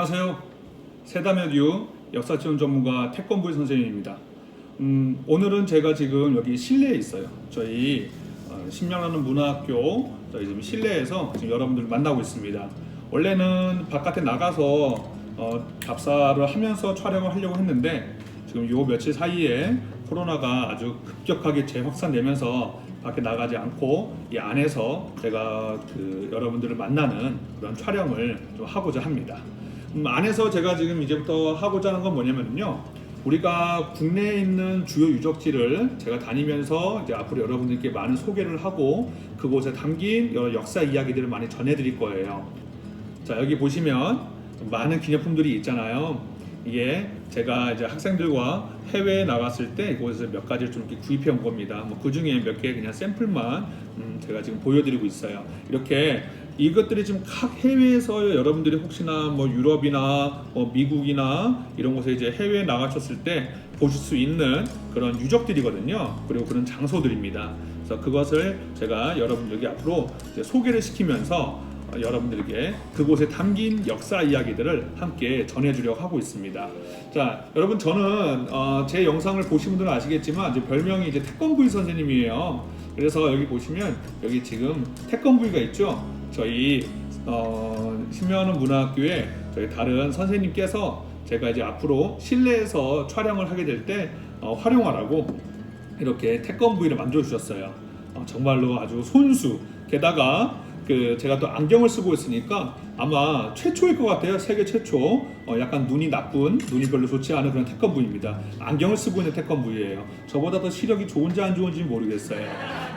안녕하세요. 세다메듀 역사 지원 전문가 태권부의 선생님입니다. 음, 오늘은 제가 지금 여기 실내에 있어요. 저희 어, 신명하는 문화학교 저희 지금 실내에서 지금 여러분들 만나고 있습니다. 원래는 바깥에 나가서 어, 답사를 하면서 촬영을 하려고 했는데 지금 요 며칠 사이에 코로나가 아주 급격하게 재확산되면서 밖에 나가지 않고 이 안에서 제가 그 여러분들을 만나는 그런 촬영을 좀 하고자 합니다. 음, 안에서 제가 지금 이제부터 하고자 하는 건 뭐냐면요. 우리가 국내에 있는 주요 유적지를 제가 다니면서 이제 앞으로 여러분들께 많은 소개를 하고 그곳에 담긴 여러 역사 이야기들을 많이 전해드릴 거예요. 자 여기 보시면 많은 기념품들이 있잖아요. 이게 제가 이제 학생들과 해외에 나갔을 때 이곳에서 몇 가지를 좀 이렇게 구입해 온 겁니다. 뭐 그 중에 몇 개 그냥 샘플만 음, 제가 지금 보여드리고 있어요. 이렇게 이것들이 지금 각 해외에서 여러분들이 혹시나 뭐 유럽이나 뭐 미국이나 이런 곳에 이제 해외에 나가셨을 때 보실 수 있는 그런 유적들이거든요. 그리고 그런 장소들입니다. 그래서 그것을 제가 여러분 여기 앞으로 소개를 시키면서 어, 여러분들에게 그곳에 담긴 역사 이야기들을 함께 전해주려고 하고 있습니다. 자, 여러분 저는 어, 제 영상을 보신 분들은 아시겠지만 이제 별명이 이제 태권부의 선생님이에요. 그래서 여기 보시면 여기 지금 태권부의가 있죠. 저희 어, 신명하는 문화학교에 저희 다른 선생님께서 제가 이제 앞으로 실내에서 촬영을 하게 될때 어, 활용하라고 이렇게 태권부의를 만들어 주셨어요. 어, 정말로 아주 손수. 게다가 그 제가 또 안경을 쓰고 있으니까 아마 최초일 것 같아요. 세계 최초. 어, 약간 눈이 나쁜, 눈이 별로 좋지 않은 그런 태권부입니다. 안경을 쓰고 있는 태권부예요. 저보다 더 시력이 좋은지 안 좋은지 모르겠어요.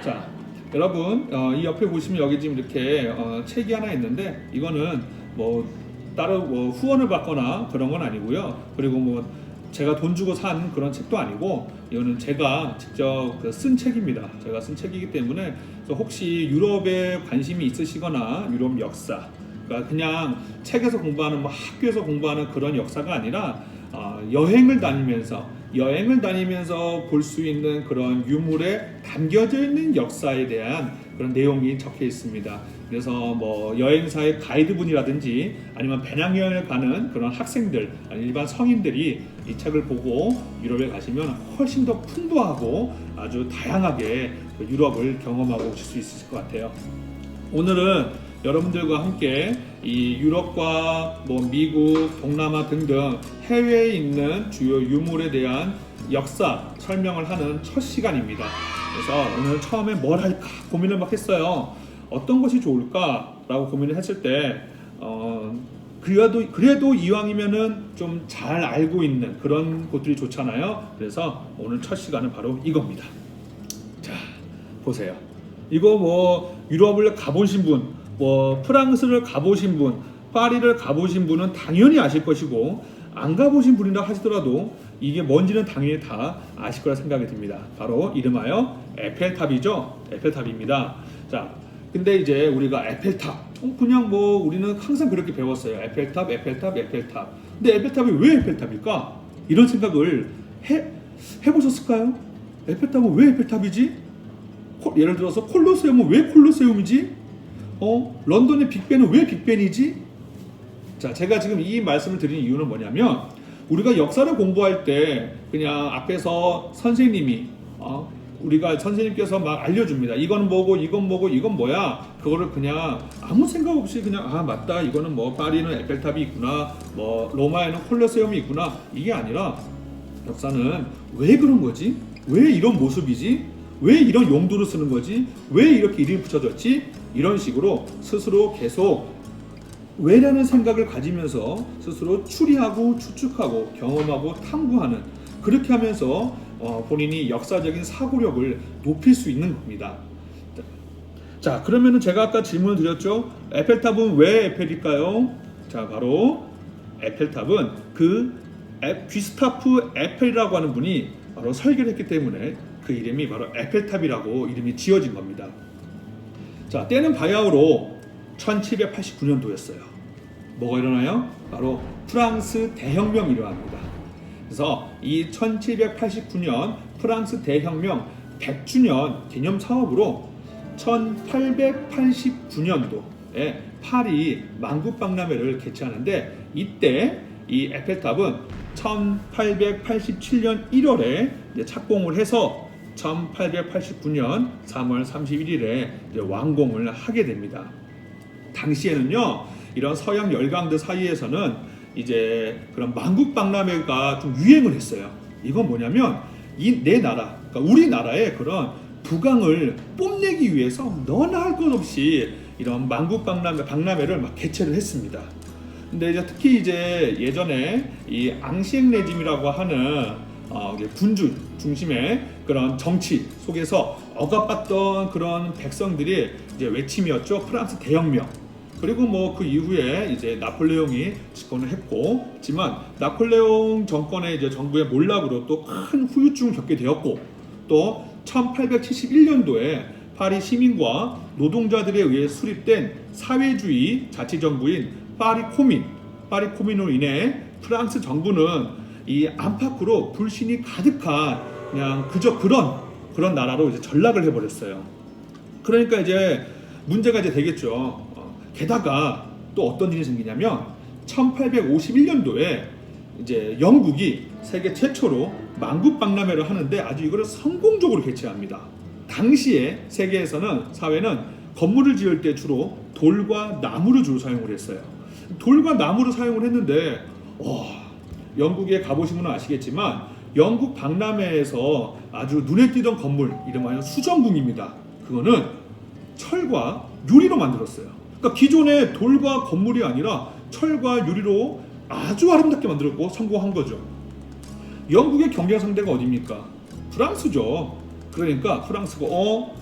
자, 여러분 어, 이 옆에 보시면 여기 지금 이렇게 어, 책이 하나 있는데 이거는 뭐 따로 뭐 후원을 받거나 그런 건 아니고요. 그리고 뭐 제가 돈 주고 산 그런 책도 아니고 이거는 제가 직접 그쓴 책입니다. 제가 쓴 책이기 때문에 혹시 유럽에 관심이 있으시거나 유럽 역사 그러니까 그냥 책에서 공부하는 뭐 학교에서 공부하는 그런 역사가 아니라 어, 여행을 다니면서 여행을 다니면서 볼 수 있는 그런 유물에 담겨져 있는 역사에 대한 그런 내용이 적혀 있습니다. 그래서 뭐 여행사의 가이드분이라든지 아니면 배낭여행을 가는 그런 학생들, 아니 일반 성인들이 이 책을 보고 유럽에 가시면 훨씬 더 풍부하고 아주 다양하게 그 유럽을 경험하고 오실 수 있을 것 같아요. 오늘은 여러분들과 함께 이 유럽과 뭐 미국, 동남아 등등 해외에 있는 주요 유물에 대한 역사 설명을 하는 첫 시간입니다. 그래서 오늘 처음에 뭘 할까 고민을 막 했어요. 어떤 것이 좋을까라고 고민을 했을 때 어, 그래도 그래도 이왕이면은 좀 잘 알고 있는 그런 곳들이 좋잖아요. 그래서 오늘 첫 시간은 바로 이겁니다. 자 보세요. 이거 뭐 유럽을 가보신 분, 뭐 프랑스를 가보신 분, 파리를 가보신 분은 당연히 아실 것이고 안 가보신 분이라 하시더라도 이게 뭔지는 당연히 다 아실 거라 생각이 듭니다. 바로 이름하여 에펠탑이죠. 에펠탑입니다. 자, 근데 이제 우리가 에펠탑, 어, 그냥 뭐 우리는 항상 그렇게 배웠어요. 에펠탑, 에펠탑, 에펠탑. 근데 에펠탑이 왜 에펠탑일까? 이런 생각을 해 해보셨을까요? 에펠탑은 왜 에펠탑이지? 코- 예를 들어서 콜로세움은 왜 콜로세움이지? 어, 런던의 빅벤은 왜 빅벤이지? 자, 제가 지금 이 말씀을 드리는 이유는 뭐냐면 우리가 역사를 공부할 때 그냥 앞에서 선생님이 어, 우리가 선생님께서 막 알려줍니다. 이건 뭐고 이건 뭐고 이건 뭐야. 그거를 그냥 아무 생각 없이 그냥 아 맞다 이거는 뭐 파리는 에펠탑이 있구나 뭐 로마에는 콜로세움이 있구나 이게 아니라 역사는 왜 그런 거지? 왜 이런 모습이지? 왜 이런 용도로 쓰는 거지? 왜 이렇게 이름이 붙여졌지? 이런 식으로 스스로 계속 왜라는 생각을 가지면서 스스로 추리하고 추측하고 경험하고 탐구하는 그렇게 하면서 어, 본인이 역사적인 사고력을 높일 수 있는 겁니다. 자, 그러면은 제가 아까 질문을 드렸죠. 에펠탑은 왜 에펠일까요? 자, 바로 에펠탑은 그 에, 귀스타프 에펠이라고 하는 분이 바로 설계를 했기 때문에 그 이름이 바로 에펠탑이라고 이름이 지어진 겁니다. 자, 때는 바야흐로 1789년도였어요. 뭐가 일어나요? 바로 프랑스 대혁명이 일어납니다. 그래서 이 1789년 프랑스 대혁명 100주년 기념 사업으로 1889년도에 파리 만국박람회를 개최하는데 이때 이 에펠탑은 1887년 1월에 착공을 해서 1889년 3월 31일에 완공을 하게 됩니다. 당시에는요 이런 서양 열강들 사이에서는 이제 그런 만국 박람회가 좀 유행을 했어요. 이건 뭐냐면 이 내 나라, 그러니까 우리나라의 그런 부강을 뽐내기 위해서 너나 할 것 없이 이런 만국 박람회, 박람회를 막 개최를 했습니다. 근데 이제 특히 이제 예전에 이 앙시앵 레짐이라고 하는 어, 이게 군주 중심의 그런 정치 속에서 억압받던 그런 백성들이 이제 외침이었죠. 프랑스 대혁명. 그리고 뭐 그 이후에 이제 나폴레옹이 집권을 했고, 하지만 나폴레옹 정권의 이제 정부의 몰락으로 또 큰 후유증을 겪게 되었고, 또 1871년도에 파리 시민과 노동자들에 의해 수립된 사회주의 자치정부인 파리 코민, 파리 코민으로 인해 프랑스 정부는 이 안팎으로 불신이 가득한 그냥 그저 그런 그런 나라로 이제 전락을 해버렸어요. 그러니까 이제 문제가 이제 되겠죠. 어, 게다가 또 어떤 일이 생기냐면 1851년도에 이제 영국이 세계 최초로 만국 박람회를 하는데 아주 이거를 성공적으로 개최합니다. 당시에 세계에서는 사회는 건물을 지을 때 주로 돌과 나무를 주로 사용을 했어요. 돌과 나무를 사용을 했는데 와, 영국에 분은 아시겠지만 영국 박람회에서 아주 눈에 띄던 건물 이름하여 수정궁입니다. 그거는 철과 유리로 만들었어요. 그러니까 기존의 돌과 건물이 아니라 철과 유리로 아주 아름답게 만들었고 성공한 거죠. 영국의 경쟁 상대가 어디입니까? 프랑스죠. 그러니까 프랑스가 어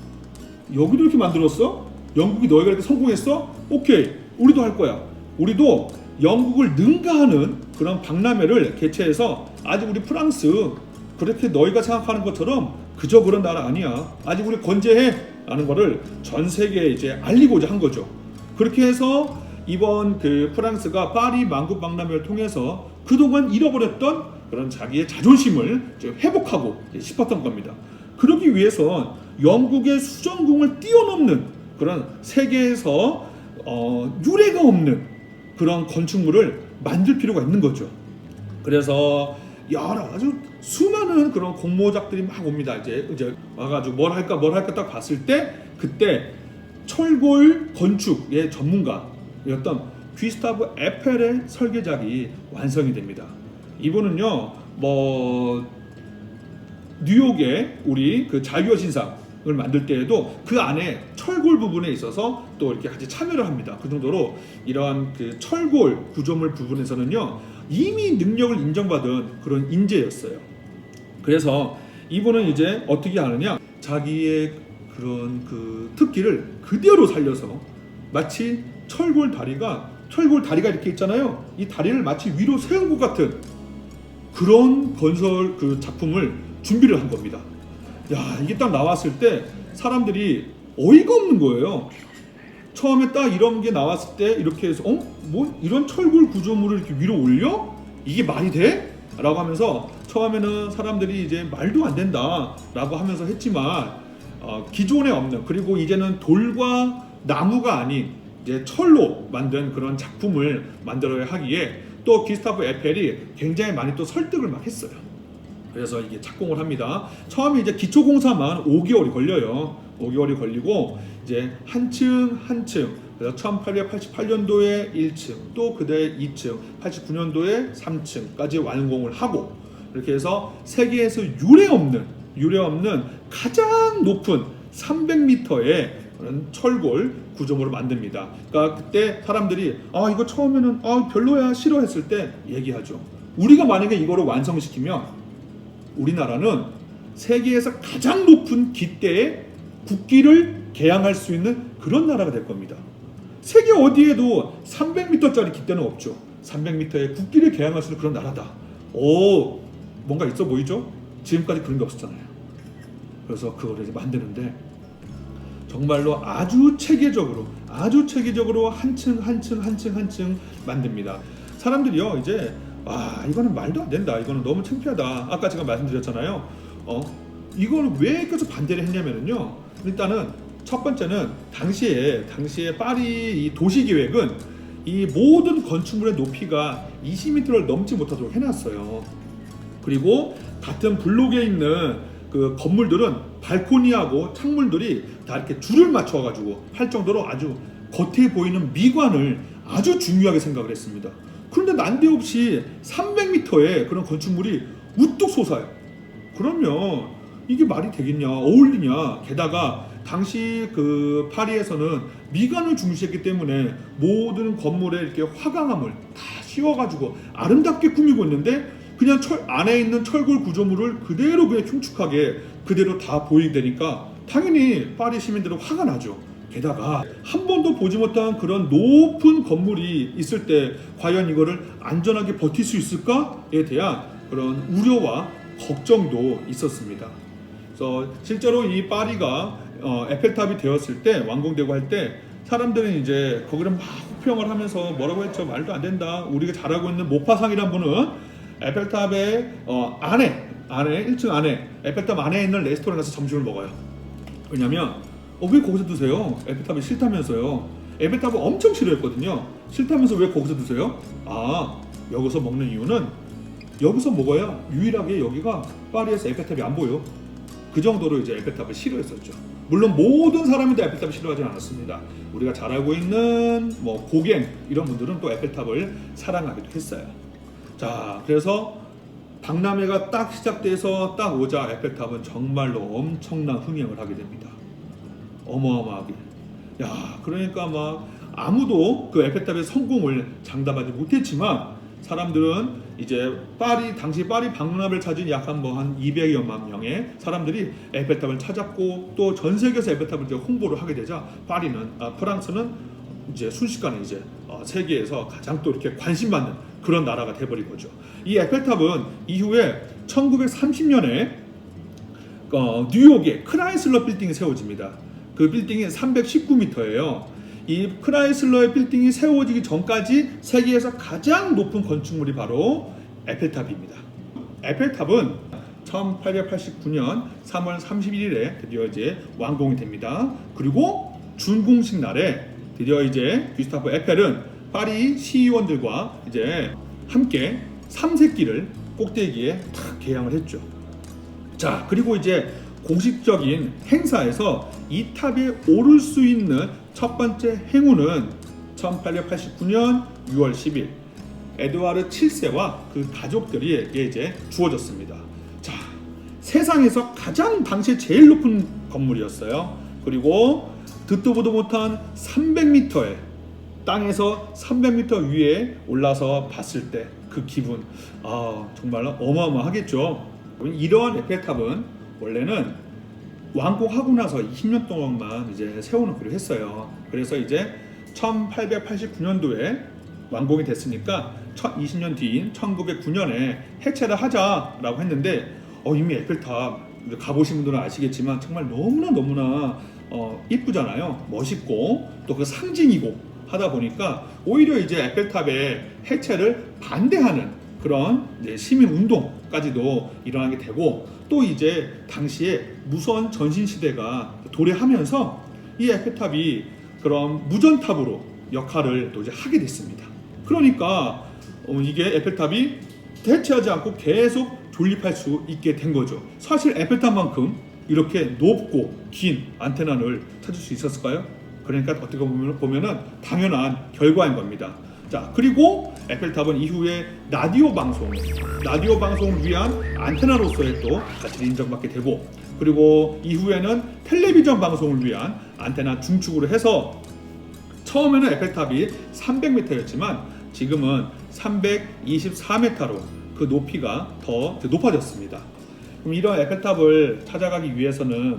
여기도 이렇게 만들었어? 영국이 너희가 이렇게 성공했어? 오케이 우리도 할 거야. 우리도 영국을 능가하는 그런 박람회를 개최해서 아직 우리 프랑스 그렇게 너희가 생각하는 것처럼 그저 그런 나라 아니야. 아직 우리 건재해 라는 거를 전 세계에 이제 알리고자 한 거죠. 그렇게 해서 이번 그 프랑스가 파리 만국 박람회를 통해서 그동안 잃어버렸던 그런 자기의 자존심을 회복하고 싶었던 겁니다. 그러기 위해선 영국의 수정궁을 뛰어넘는 그런 세계에서 어, 유례가 없는 그런 건축물을 만들 필요가 있는 거죠. 그래서 여러 아주 수많은 그런 공모작들이 막 옵니다. 이제 이제 와가지고 뭘 할까 뭘 할까 딱 봤을 때 그때 철골 건축의 전문가였던 귀스타브 에펠의 설계작이 완성이 됩니다. 이분은요 뭐 뉴욕에 우리 그 자유의 신상 을 만들 때에도 그 안에 철골 부분에 있어서 또 이렇게 같이 참여를 합니다. 그 정도로 이러한 그 철골 구조물 부분에서는요 이미 능력을 인정받은 그런 인재였어요. 그래서 이분은 이제 어떻게 하느냐 자기의 그런 그 특기를 그대로 살려서 마치 철골 다리가 철골 다리가 이렇게 있잖아요. 이 다리를 마치 위로 세운 것 같은 그런 건설 그 작품을 준비를 한 겁니다. 야 이게 딱 나왔을 때 사람들이 어이가 없는 거예요. 처음에 딱 이런 게 나왔을 때 이렇게 해서 어? 뭐 이런 철골 구조물을 이렇게 위로 올려? 이게 말이 돼? 라고 하면서 처음에는 사람들이 이제 말도 안 된다 라고 하면서 했지만 어, 기존에 없는 그리고 이제는 돌과 나무가 아닌 이제 철로 만든 그런 작품을 만들어야 하기에 또 기스타프 에펠이 굉장히 많이 또 설득을 막 했어요. 그래서 이게 착공을 합니다. 처음에 이제 기초 공사만 5개월이 걸려요. 5개월이 걸리고 이제 한 층 한 층 그래서 1888년도에 1층 또 그대 2층 89년도에 3층까지 완공을 하고 이렇게 해서 세계에서 유례 없는 유례 없는 가장 높은 300m의 그런 철골 구조물을 만듭니다. 그러니까 그때 사람들이 아 이거 처음에는 아 별로야 싫어했을 때 얘기하죠. 우리가 만약에 이거를 완성시키면 우리나라는 세계에서 가장 높은 기대의 국기를 개양할 수 있는 그런 나라가 될 겁니다. 세계 어디에도 300m짜리 기대는 없죠. 300m의 국기를 개양할 수 있는 그런 나라다. 오, 뭔가 있어 보이죠? 지금까지 그런 게 없었잖아요. 그래서 그거를 이제 만드는데 정말로 아주 체계적으로 아주 체계적으로 한층 한층 한층 한층 만듭니다. 사람들이요 이제 아 이거는 말도 안 된다. 이거는 너무 창피하다. 아까 제가 말씀드렸잖아요. 어 이걸 왜 계속 반대를 했냐면요. 일단은 첫 번째는 당시에 당시에 파리 이 도시 계획은 이 모든 건축물의 높이가 20m를 넘지 못하도록 해놨어요. 그리고 같은 블록에 있는 그 건물들은 발코니하고 창문들이 다 이렇게 줄을 맞춰가지고 할 정도로 아주 겉에 보이는 미관을 아주 중요하게 생각을 했습니다. 그런데 난데없이 300m의 그런 건축물이 우뚝 솟아요. 그러면 이게 말이 되겠냐, 어울리냐. 게다가 당시 그 파리에서는 미관을 중시했기 때문에 모든 건물에 이렇게 화강암을 다 씌워가지고 아름답게 꾸미고 있는데 그냥 철 안에 있는 철골 구조물을 그대로 그냥 흉측하게 그대로 다 보이게 되니까 당연히 파리 시민들은 화가 나죠. 게다가 한 번도 보지 못한 그런 높은 건물이 있을 때 과연 이거를 안전하게 버틸 수 있을까에 대한 그런 우려와 걱정도 있었습니다. 그래서 실제로 이 파리가 어, 에펠탑이 되었을 때 완공되고 할 때 사람들은 이제 거기를 막 호평을 하면서 뭐라고 했죠? 말도 안 된다. 우리가 잘하고 있는 모파상이란 분은 에펠탑의 어, 안에 안에 1층 안에 에펠탑 안에 있는 레스토랑 가서 점심을 먹어요. 왜냐면 어, 왜 거기서 드세요 에펠탑이 싫다면서요 에펠탑을 엄청 싫어했거든요 싫다면서 왜 거기서 드세요 아 여기서 먹는 이유는 여기서 먹어야 유일하게 여기가 파리에서 에펠탑이 안 보여 그 정도로 이제 에펠탑을 싫어했었죠. 물론 모든 사람이 다 에펠탑을 싫어하지 않았습니다. 우리가 잘 알고 있는 뭐 고갱 이런 분들은 또 에펠탑을 사랑하기도 했어요. 자, 그래서 박람회가 딱 시작돼서 딱 오자 에펠탑은 정말로 엄청난 흥행을 하게 됩니다. 어마어마하게. 야, 그러니까 막 아무도 그 에펠탑의 성공을 장담하지 못했지만 사람들은 이제 파리 당시 파리 박람회를 찾은 약한 뭐 한 200여만 명의 사람들이 에펠탑을 찾았고 또 전 세계에서 에펠탑을 이제 홍보를 하게 되자 파리는 아, 프랑스는 이제 순식간에 이제 어, 세계에서 가장 또 이렇게 관심받는 그런 나라가 돼버린 거죠. 이 에펠탑은 이후에 1930년에 어, 뉴욕의 크라이슬러 빌딩이 세워집니다. 그 빌딩이 319m예요. 이 크라이슬러의 빌딩이 세워지기 전까지 세계에서 가장 높은 건축물이 바로 에펠탑입니다. 에펠탑은 1889년 3월 31일에 드디어 이제 완공이 됩니다. 그리고 준공식 날에 드디어 이제 귀스타프 에펠은 파리 시의원들과 이제 함께 삼색기를 꼭대기에 탁 개양을 했죠. 자, 그리고 이제 공식적인 행사에서 이 탑에 오를 수 있는 첫 번째 행운은 1889년 6월 10일 에드와르 7세와 그 가족들이 이제 주어졌습니다. 자, 세상에서 가장 당시 제일 높은 건물이었어요. 그리고 듣도 보도 못한 300m의 땅에서 300m 위에 올라서 봤을 때 그 기분 아 정말 어마어마하겠죠. 이러한 에펠탑은 원래는 완공하고 나서 20년 동안만 이제 세우는 걸 했어요. 그래서 이제 1889년도에 완공이 됐으니까 20년 뒤인 1909년에 해체를 하자라고 했는데 어, 이미 에펠탑 가보신 분들은 아시겠지만 정말 너무나 너무나 어, 이쁘잖아요. 멋있고 또 그 상징이고 하다 보니까 오히려 이제 에펠탑의 해체를 반대하는 그런 시민 운동까지도 일어나게 되고 또 이제 당시에 무선 전신 시대가 도래하면서 이 에펠탑이 그런 무전탑으로 역할을 또 이제 하게 됐습니다. 그러니까 어, 이게 에펠탑이 대체하지 않고 계속 존립할 수 있게 된 거죠. 사실 에펠탑만큼 이렇게 높고 긴 안테나를 찾을 수 있었을까요? 그러니까 어떻게 보면 보면은 당연한 결과인 겁니다. 자 그리고 에펠탑은 이후에 라디오 방송, 라디오 방송을 위한 안테나로서의 또 가치를 인정받게 되고 그리고 이후에는 텔레비전 방송을 위한 안테나 중축으로 해서 처음에는 에펠탑이 300m였지만 지금은 324m로 그 높이가 더 높아졌습니다. 그럼 이런 에펠탑을 찾아가기 위해서는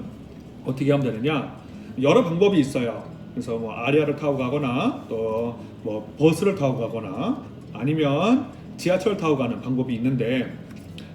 어떻게 하면 되느냐? 여러 방법이 있어요. 그래서 뭐 아리아를 타고 가거나 또 뭐 버스를 타고 가거나 아니면 지하철 타고 가는 방법이 있는데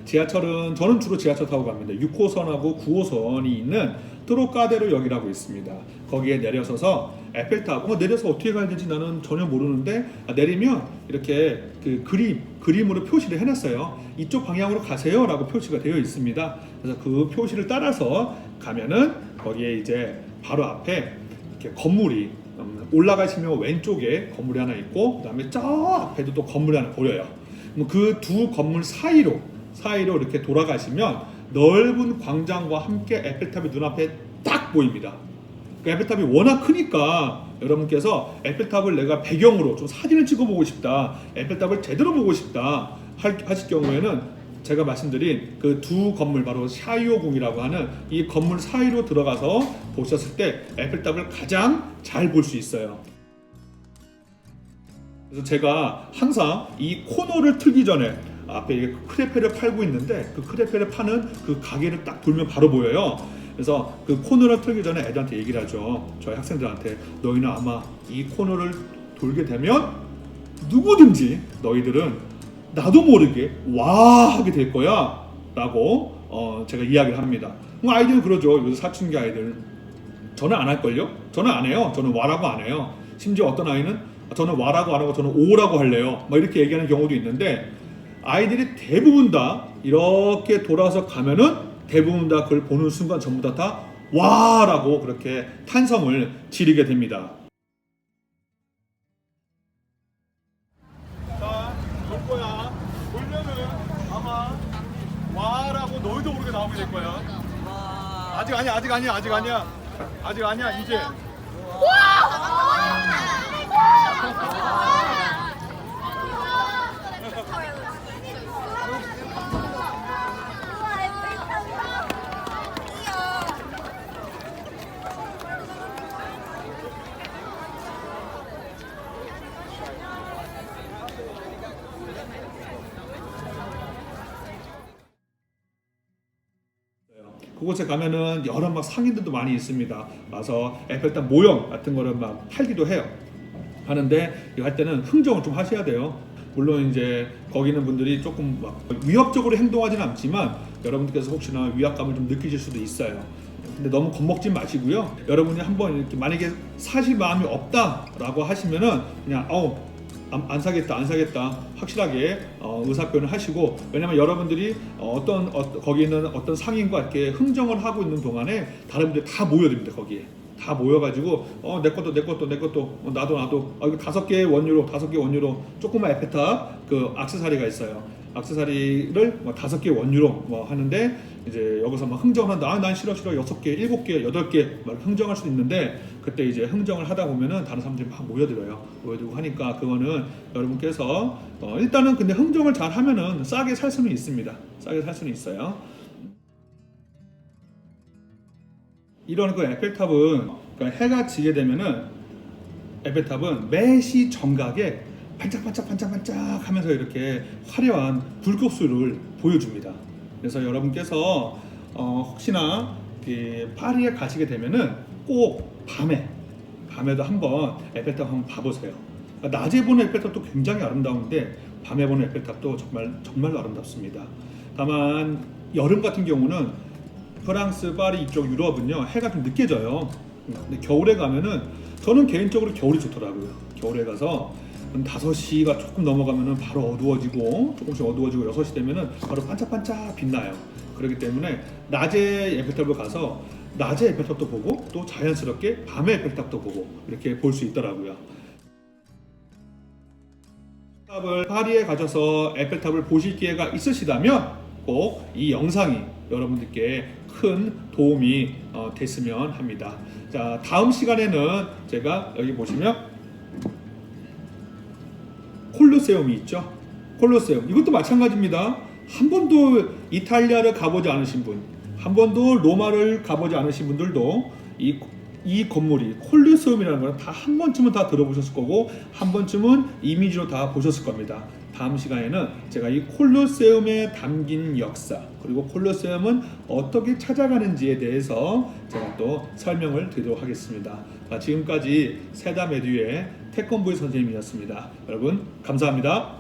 지하철은 저는 주로 지하철 타고 갑니다. 6호선하고 9호선이 있는 트로카데르역이라고 있습니다. 거기에 내려서서 에펠탑 어, 내려서 어떻게 가야 되지 나는 전혀 모르는데 아, 내리면 이렇게 그 그림 그림으로 표시를 해놨어요. 이쪽 방향으로 가세요라고 표시가 되어 있습니다. 그래서 그 표시를 따라서 가면은 거기에 이제 바로 앞에 이렇게 건물이 음, 올라가시면 왼쪽에 건물이 하나 있고 그다음에 저 앞에도 또 건물이 하나 보여요. 그 두 건물 사이로 사이로 이렇게 돌아가시면 넓은 광장과 함께 에펠탑이 눈앞에 딱 보입니다. 그 에펠탑이 워낙 크니까 여러분께서 에펠탑을 내가 배경으로 좀 사진을 찍어보고 싶다, 에펠탑을 제대로 보고 싶다 할- 하실 경우에는 제가 말씀드린 그 두 건물 바로 샤이오궁이라고 하는 이 건물 사이로 들어가서 보셨을 때 에펠탑을 가장 잘 볼 수 있어요. 그래서 제가 항상 이 코너를 틀기 전에 앞에 크레페를 팔고 있는데 그 크레페를 파는 그 가게를 딱 돌면 바로 보여요. 그래서 그 코너를 틀기 전에 애들한테 얘기를 하죠. 저희 학생들한테 너희는 아마 이 코너를 돌게 되면 누구든지 너희들은 나도 모르게 와 하게 될 거야 라고 어, 제가 이야기를 합니다. 뭐 아이들은 그러죠. 요새 사춘기 아이들 저는 안 할걸요? 저는 안 해요. 저는 와라고 안 해요. 심지어 어떤 아이는 저는 와라고 안 하고 저는 오라고 할래요. 막 이렇게 얘기하는 경우도 있는데 아이들이 대부분 다 이렇게 돌아서 가면은 대부분 다 그걸 보는 순간 전부 다 다 와라고 그렇게 탄성을 지르게 됩니다. 아니야, 아직 아니야, 아직 아니야. 이제. 그곳에 가면은 여러 막 상인들도 많이 있습니다. 와서 에펠탑 모형 같은 거를 막 팔기도 해요. 하는데 할 때는 흥정을 좀 하셔야 돼요. 물론 이제 거기 있는 분들이 조금 막 위협적으로 행동하지는 않지만 여러분들께서 혹시나 위압감을 좀 느끼실 수도 있어요. 근데 너무 겁먹지 마시고요. 여러분이 한번 이렇게 만약에 사실 마음이 없다라고 하시면은 그냥 어우 안, 안 사겠다 안 사겠다 확실하게 어, 의사 표현을 하시고 왜냐면 여러분들이 어, 떤 거기 있는 어떤 상인과 이렇게 흥정을 하고 있는 동안에 다른 분들 다 모여듭니다 거기에. 다 모여가지고 어 내 것도 내 것도 내 것도 어, 나도 나도. 어, 이거 다섯 개의 원유로 다섯 개 원유로 조그만 에페탑 그 악세사리가 있어요 악세사리를 뭐 다섯 개 원유로 뭐 하는데 이제 여기서 막 흥정을 한다. 아, 난 싫어 싫어 여섯 개, 일곱 개, 여덟 개 막 흥정할 수도 있는데 그때 이제 흥정을 하다 보면은 다른 사람들이 막 모여들어요. 모여들고 하니까 그거는 여러분께서 어, 일단은 근데 흥정을 잘 하면은 싸게 살 수는 있습니다. 싸게 살 수는 있어요. 이런 그 에펠탑은 그러니까 해가 지게 되면은 에펠탑은 매시 정각에 반짝반짝 반짝반짝 하면서 이렇게 화려한 불꽃수를 보여줍니다. 그래서 여러분께서 어, 혹시나 그 파리에 가시게 되면은 꼭 밤에 밤에도 한번 에펠탑 한번 봐보세요. 그러니까 낮에 보는 에펠탑도 굉장히 아름다운데 밤에 보는 에펠탑도 정말 정말로 아름답습니다. 다만 여름 같은 경우는 프랑스 파리 이쪽 유럽은요 해가 좀 늦게 져요. 근데 겨울에 가면은 저는 개인적으로 겨울이 좋더라고요. 겨울에 가서 한 5시가 조금 넘어가면은 바로 어두워지고 조금씩 어두워지고 6시 되면은 바로 반짝반짝 빛나요. 그렇기 때문에 낮에 에펠탑을 가서 낮에 에펠탑도 보고 또 자연스럽게 밤에 에펠탑도 보고 이렇게 볼 수 있더라고요. 에펠탑을 파리에 가셔서 에펠탑을 보실 기회가 있으시다면 꼭 이 영상이 여러분들께 큰 도움이 어, 됐으면 합니다. 자, 다음 시간에는 제가 여기 보시면 콜로세움이 있죠. 콜로세움. 이것도 마찬가지입니다. 한 번도 이탈리아를 가보지 않으신 분, 한 번도 로마를 가보지 않으신 분들도 이, 이 건물이 콜로세움이라는 걸다한 번쯤은 다 들어보셨을 거고 한 번쯤은 이미지로 다 보셨을 겁니다. 다음 시간에는 제가 이 콜로세움에 담긴 역사 그리고 콜로세움은 어떻게 찾아가는지에 대해서 제가 또 설명을 드리도록 하겠습니다. 자, 지금까지 세다메듀의 태권브이 선생님이었습니다. 여러분 감사합니다.